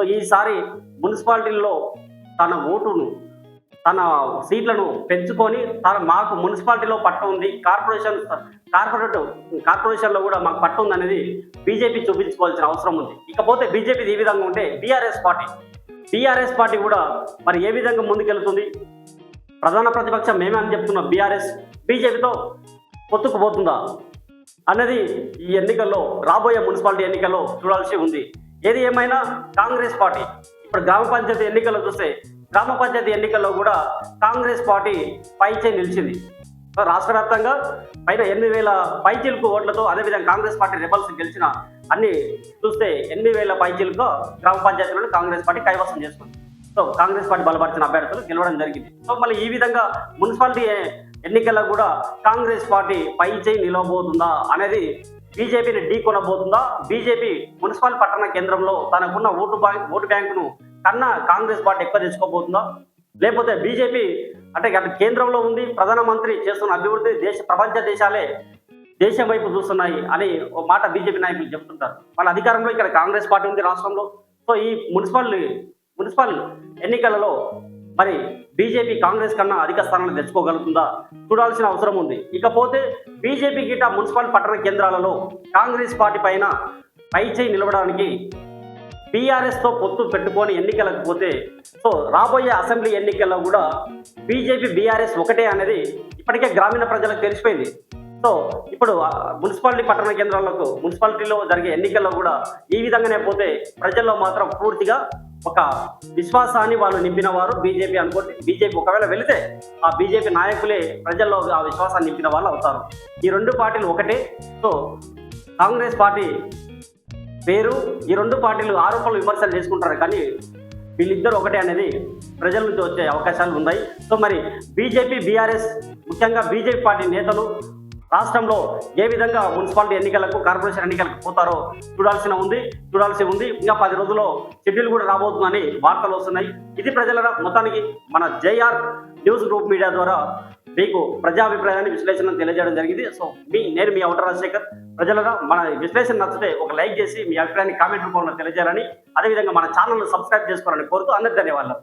So ఈసారి మున్సిపాలిటీల్లో తన ఓటును తన సీట్లను పెంచుకొని తన మాకు మున్సిపాలిటీలో పట్టు ఉంది. కార్పొరేషన్ కార్పొరేట్ కార్పొరేషన్లో కూడా మాకు పట్టు ఉంది అనేది బీజేపీ చూపించుకోవాల్సిన అవసరం ఉంది. ఇకపోతే బీజేపీది ఈ విధంగా ఉంటే బీఆర్ఎస్ పార్టీ బీఆర్ఎస్ పార్టీ కూడా మరి ఏ విధంగా ముందుకెళ్తుంది? ప్రధాన ప్రతిపక్షం మేమే అని చెప్తున్న బీఆర్ఎస్ బీజేపీతో పొత్తుకుపోతుందా? అన్నది ఈ ఎన్నికల్లో రాబోయే మున్సిపాలిటీ ఎన్నికల్లో చూడాల్సి ఉంది. ఏది ఏమైనా కాంగ్రెస్ పార్టీ. ఇప్పుడు గ్రామ పంచాయతీ ఎన్నికల్లో చూస్తే గ్రామ పంచాయతీ ఎన్నికల్లో కూడా కాంగ్రెస్ పార్టీ పైచే నిలిచింది. సో రాష్ట్ర వ్యాప్తంగా పైన ఎనిమిది వేల పైచీలకు ఓట్లతో అదేవిధంగా కాంగ్రెస్ పార్టీ రెబల్స్ గెలిచిన అన్ని చూస్తే ఎనిమిది వేల పైచీలకు గ్రామ పంచాయతీలను కాంగ్రెస్ పార్టీ కైవసం చేసుకుంది. సో కాంగ్రెస్ పార్టీ బలపరిచిన అభ్యర్థులు గెలవడం జరిగింది. సో మళ్ళీ ఈ విధంగా మున్సిపాలిటీ ఎన్నికల్లో కూడా కాంగ్రెస్ పార్టీ పై చేయి నిలవబోతుందా అనేది బీజేపీని ఢీ కొనబోతుందా బీజేపీ మున్సిపల్ పట్టణ కేంద్రంలో తనకున్న ఓటు బ్యాంక్ ఓటు బ్యాంకును కన్నా కాంగ్రెస్ పార్టీ ఎక్కువ తెచ్చుకోబోతుందా లేకపోతే బీజేపీ అంటే అటు కేంద్రంలో ఉంది ప్రధానమంత్రి చేస్తున్న అభివృద్ధి దేశ ప్రపంచ దేశాలే దేశం వైపు చూస్తున్నాయి అని ఒక మాట బీజేపీ నాయకులు చెప్తుంటారు. వాళ్ళ అధికారంలో ఇక్కడ కాంగ్రెస్ పార్టీ ఉంది రాష్ట్రంలో. సో ఈ మున్సిపల్ మున్సిపల్ ఎన్నికలలో మరి బీజేపీ కాంగ్రెస్ కన్నా అధిక స్థానాలు తెచ్చుకోగలుగుతుందా? చూడాల్సిన అవసరం ఉంది. ఇకపోతే బీజేపీ గిట మున్సిపల్ పట్టణ కేంద్రాలలో కాంగ్రెస్ పార్టీ పైన పైచేయి నిలవడానికి బీఆర్ఎస్తో పొత్తు పెట్టుకొని ఎన్నికలకు పోతే సో రాబోయే అసెంబ్లీ ఎన్నికల్లో కూడా బీజేపీ బీఆర్ఎస్ ఒకటే అనేది ఇప్పటికే గ్రామీణ ప్రజలకు తెలిసిపోయింది. సో ఇప్పుడు మున్సిపాలిటీ పట్టణ కేంద్రాలకు మున్సిపాలిటీలో జరిగే ఎన్నికల్లో కూడా ఈ విధంగానే పోతే ప్రజల్లో మాత్రం పూర్తిగా ఒక విశ్వాసాన్ని వాళ్ళు నింపిన వారు బీజేపీ అనుకోండి. బీజేపీ ఒకవేళ వెళితే ఆ బీజేపీ నాయకులే ప్రజల్లో ఆ విశ్వాసాన్ని నింపిన వాళ్ళు అవుతారు. ఈ రెండు పార్టీలు ఒకటే. సో కాంగ్రెస్ పార్టీ పేరు ఈ రెండు పార్టీలు ఆరోపణలు విమర్శలు చేసుకుంటారు. కానీ వీళ్ళిద్దరు ఒకటే అనేది ప్రజల నుంచి వచ్చే అవకాశాలు ఉన్నాయి. సో మరి బీజేపీ బీఆర్ఎస్ ముఖ్యంగా బీజేపీ పార్టీ నేతలు రాష్ట్రంలో ఏ విధంగా మున్సిపాలిటీ ఎన్నికలకు కార్పొరేషన్ ఎన్నికలకు పోతారో చూడాల్సిన ఉంది చూడాల్సి ఉంది. ఇంకా పది రోజుల్లో షెడ్యూల్ కూడా రాబోతుందని వార్తలు వస్తున్నాయి. ఇది ప్రజల మొత్తానికి మన జేఆర్ న్యూస్ గ్రూప్ మీడియా ద్వారా మీకు ప్రజాభిప్రాయాన్ని విశ్లేషణ తెలియజేయడం జరిగింది. సో మీ నేను మీ అవుటర్ రాజశేఖర్. ప్రజలరా మన విశ్లేషణ నచ్చితే ఒక లైక్ చేసి మీ అభిప్రాయాన్ని కామెంట్ రూపంలో తెలియజేయాలని అదేవిధంగా మన ఛానల్ను సబ్స్క్రైబ్ చేసుకోవాలని కోరుతూ అందరికీ ధన్యవాదాలు.